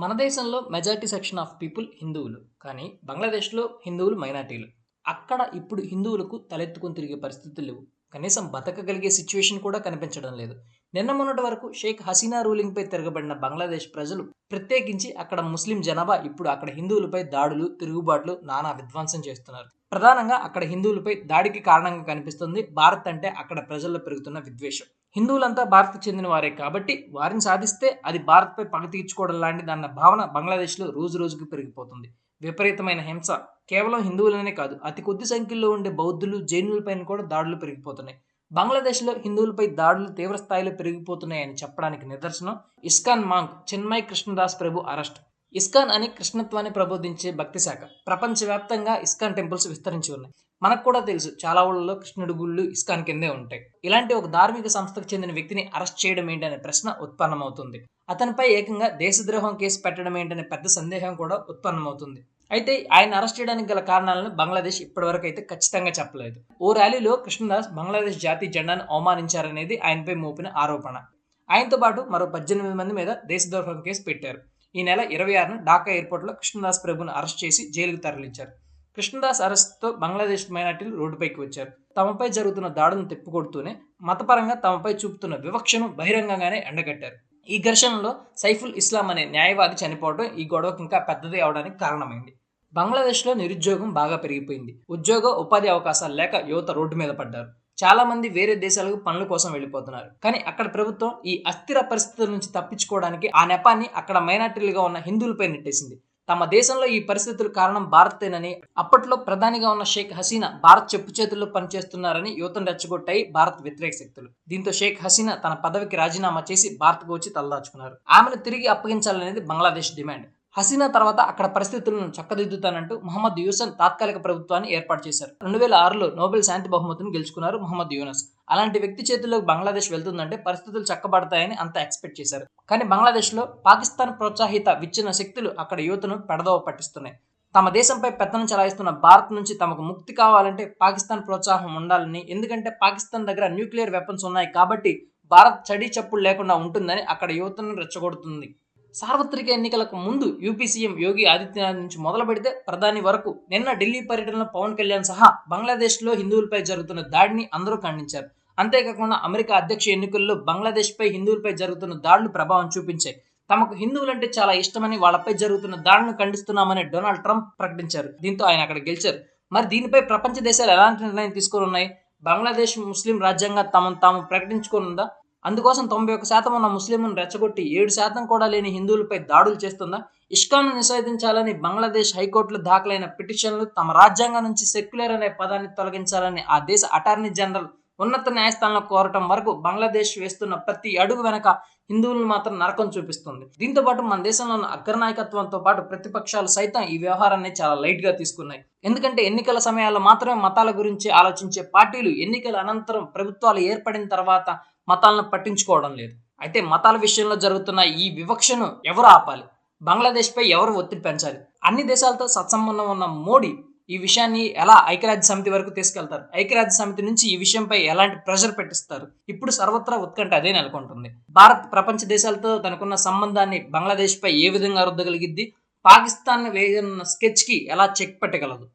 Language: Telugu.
మన దేశంలో మెజారిటీ సెక్షన్ ఆఫ్ పీపుల్ హిందువులు కానీ బంగ్లాదేశ్లో హిందువులు మైనార్టీలు. అక్కడ ఇప్పుడు హిందువులకు తలెత్తుకుని తిరిగే పరిస్థితులు లేవు. కనీసం బతకగలిగే సిచ్యువేషన్ కూడా కనిపించడం లేదు. నిన్న మొన్నటి వరకు షేక్ హసీనా రూలింగ్పై తిరగబడిన బంగ్లాదేశ్ ప్రజలు ప్రత్యేకించి అక్కడ ముస్లిం జనాభా ఇప్పుడు అక్కడ హిందువులపై దాడులు తిరుగుబాట్లు నానా విధ్వంసం చేస్తున్నారు. ప్రధానంగా అక్కడ హిందువులపై దాడికి కారణంగా కనిపిస్తుంది భారత్ అంటే అక్కడ ప్రజల్లో పెరుగుతున్న విద్వేషం. హిందువులంతా భారత్కు చెందిన వారే కాబట్టి వారిని సాధిస్తే అది భారత్పై పగ తీర్చుకోవడం లాంటిదన్న భావన బంగ్లాదేశ్లో రోజు రోజుకు పెరిగిపోతుంది. విపరీతమైన హింస కేవలం హిందువులనే కాదు అతి కొద్ది సంఖ్యలో ఉండే బౌద్ధులు జైనులపైన కూడా దాడులు పెరిగిపోతున్నాయి. బంగ్లాదేశ్లో హిందువులపై దాడులు తీవ్ర స్థాయిలో పెరిగిపోతున్నాయని చెప్పడానికి నిదర్శనం ఇస్కాన్ మాంగ్ చిన్మయ్ కృష్ణదాస్ ప్రభు అరెస్ట్. ఇస్కాన్ అని కృష్ణత్వాన్ని ప్రబోధించే భక్తి శాఖ. ప్రపంచవ్యాప్తంగా ఇస్కాన్ టెంపుల్స్ విస్తరించి ఉన్నాయి. మనకు కూడా తెలుసు చాలా ఊళ్ళలో కృష్ణుడి గుళ్ళు ఇస్కాన్ కిందే ఉంటాయి. ఇలాంటి ఒక ధార్మిక సంస్థకు చెందిన వ్యక్తిని అరెస్ట్ చేయడం ఏంటనే ప్రశ్న ఉత్పన్నమవుతుంది. అతనిపై ఏకంగా దేశద్రోహం కేసు పెట్టడం ఏంటనే పెద్ద సందేహం కూడా ఉత్పన్నమవుతుంది. అయితే ఆయన అరెస్ట్ చేయడానికి గల కారణాలను బంగ్లాదేశ్ ఇప్పటివరకు అయితే ఖచ్చితంగా చెప్పలేదు. ఓ ర్యాలీలో కృష్ణదాస్ బంగ్లాదేశ్ జాతీయ జెండాను అవమానించారనేది ఆయనపై మోపిన ఆరోపణ. ఆయనతో పాటు మరో పద్దెనిమిది మంది మీద దేశద్రోహం కేసు పెట్టారు. ఈ నెల ఇరవై ఆరున ఢాకా ఎయిర్పోర్ట్లో కృష్ణదాస్ ప్రభును అరెస్ట్ చేసి జైలుకు తరలించారు. కృష్ణదాస్ అరెస్ట్తో బంగ్లాదేశ్ మైనార్టీలు రోడ్డుపైకి వచ్చారు. తమపై జరుగుతున్న దాడులను తిప్పికొడుతూనే మతపరంగా తమపై చూపుతున్న వివక్షను బహిరంగంగానే ఎండగట్టారు. ఈ ఘర్షణలో సైఫుల్ ఇస్లాం అనే న్యాయవాది చనిపోవడం ఈ గొడవకు ఇంకా పెద్దది అవడానికి కారణమైంది. బంగ్లాదేశ్లో నిరుద్యోగం బాగా పెరిగిపోయింది. ఉద్యోగ ఉపాధి అవకాశాలు లేక యువత రోడ్డు మీద పడ్డారు. చాలా మంది వేరే దేశాలకు పనుల కోసం వెళ్ళిపోతున్నారు. కానీ అక్కడ ప్రభుత్వం ఈ అస్థిర పరిస్థితుల నుంచి తప్పించుకోవడానికి ఆ నెపాన్ని అక్కడ మైనార్టీలుగా ఉన్న హిందువులపై నెట్టేసింది. తమ దేశంలో ఈ పరిస్థితుల కారణం భారతేనని అప్పట్లో ప్రధానిగా ఉన్న షేక్ హసీనా భారత్ చెప్పు చేతుల్లో పనిచేస్తున్నారని యువతను రెచ్చగొట్టాయి భారత్ వ్యతిరేక శక్తులు. దీంతో షేక్ హసీనా తన పదవికి రాజీనామా చేసి భారత్కు వచ్చి తలదాచుకున్నారు. ఆమెను తిరిగి అప్పగించాలనేది బంగ్లాదేశ్ డిమాండ్. హసీనా తర్వాత అక్కడ పరిస్థితులను చక్కదిద్దుతానంటూ మహమ్మద్ యూసన్ తాత్కాలిక ప్రభుత్వాన్ని ఏర్పాటు చేశారు. రెండు వేల ఆరులో నోబెల్ శాంతి బహుమతిని గెలుచుకున్నారు మహమ్మద్ యూనస్. అలాంటి వ్యక్తి చేతుల్లోకి బంగ్లాదేశ్ వెళ్తుందంటే పరిస్థితులు చక్కబడతాయని అంత ఎక్స్పెక్ట్ చేశారు. కానీ బంగ్లాదేశ్లో పాకిస్తాన్ ప్రోత్సాహిత విచ్ఛిన్న శక్తులు అక్కడ యువతను పెడదోవ పట్టిస్తున్నాయి. తమ దేశంపై పెత్తనం చలాయిస్తున్న భారత్ నుంచి తమకు ముక్తి కావాలంటే పాకిస్తాన్ ప్రోత్సాహం ఉండాలని ఎందుకంటే పాకిస్తాన్ దగ్గర న్యూక్లియర్ వెపన్స్ ఉన్నాయి కాబట్టి భారత్ చడీ చప్పుడు లేకుండా ఉంటుందని అక్కడ యువతను రెచ్చగొడుతుంది. సార్వత్రిక ఎన్నికలకు ముందు యూపీ సీఎం యోగి ఆదిత్యనాథ్ నుంచి మొదలు పెడితే ప్రధాని వరకు నిన్న ఢిల్లీ పర్యటనలో పవన్ కళ్యాణ్ సహా బంగ్లాదేశ్లో హిందువులపై జరుగుతున్న దాడిని అందరూ ఖండించారు. అంతేకాకుండా అమెరికా అధ్యక్ష ఎన్నికల్లో బంగ్లాదేశ్పై హిందువులపై జరుగుతున్న దాడులు ప్రభావం చూపించాయి. తమకు హిందువులంటే చాలా ఇష్టమని వాళ్ళపై జరుగుతున్న దాడులను ఖండిస్తున్నామని డొనాల్డ్ ట్రంప్ ప్రకటించారు. దీంతో ఆయన అక్కడ గెలిచారు. మరి దీనిపై ప్రపంచ దేశాలు ఎలాంటి నిర్ణయం తీసుకోనున్నాయి? బంగ్లాదేశ్ ముస్లిం రాజ్యాంగం తమను తాము ప్రకటించుకోనుందా? అందుకోసం తొంభై ఒక శాతం ఉన్న ముస్లింలను రెచ్చగొట్టి ఏడు శాతం కూడా లేని హిందువులపై దాడులు చేస్తుందా? ఇష్కాను నిషేధించాలని బంగ్లాదేశ్ హైకోర్టులో దాఖలైన పిటిషన్లు తమ రాజ్యాంగం నుంచి సెక్యులర్ అనే పదాన్ని తొలగించాలని ఆ దేశ అటార్నీ జనరల్ ఉన్నత న్యాయస్థానంలో కోరటం వరకు బంగ్లాదేశ్ వేస్తున్న ప్రతి అడుగు వెనక హిందువులను మాత్రం నరకం చూపిస్తుంది. దీంతో పాటు మన దేశంలో అగ్రనాయకత్వంతో పాటు ప్రతిపక్షాలు సైతం ఈ వ్యవహారాన్ని చాలా లైట్గా తీసుకున్నాయి. ఎందుకంటే ఎన్నికల సమయాల్లో మాత్రమే మతాల గురించి ఆలోచించే పార్టీలు ఎన్నికల అనంతరం ప్రభుత్వాలు ఏర్పడిన తర్వాత మతాలను పట్టించుకోవడం లేదు. అయితే మతాల విషయంలో జరుగుతున్న ఈ వివక్షను ఎవరు ఆపాలి? బంగ్లాదేశ్పై ఎవరు ఒత్తిడి పెంచాలి? అన్ని దేశాలతో సత్సంబంధం ఉన్న మోడీ ఈ విషయాన్ని ఎలా ఐక్యరాజ్య సమితి వరకు తీసుకెళ్తారు? ఐక్యరాజ్య సమితి నుంచి ఈ విషయంపై ఎలాంటి ప్రెషర్ పెట్టిస్తారు? ఇప్పుడు సర్వత్రా ఉత్కంఠ అదే నెలకొంటుంది. భారత్ ప్రపంచ దేశాలతో తనకున్న సంబంధాన్ని బంగ్లాదేశ్పై ఏ విధంగా రుద్దగలిగిద్ది పాకిస్తాన్ వేయనున్న స్కెచ్కి ఎలా చెక్ పెట్టగలదు?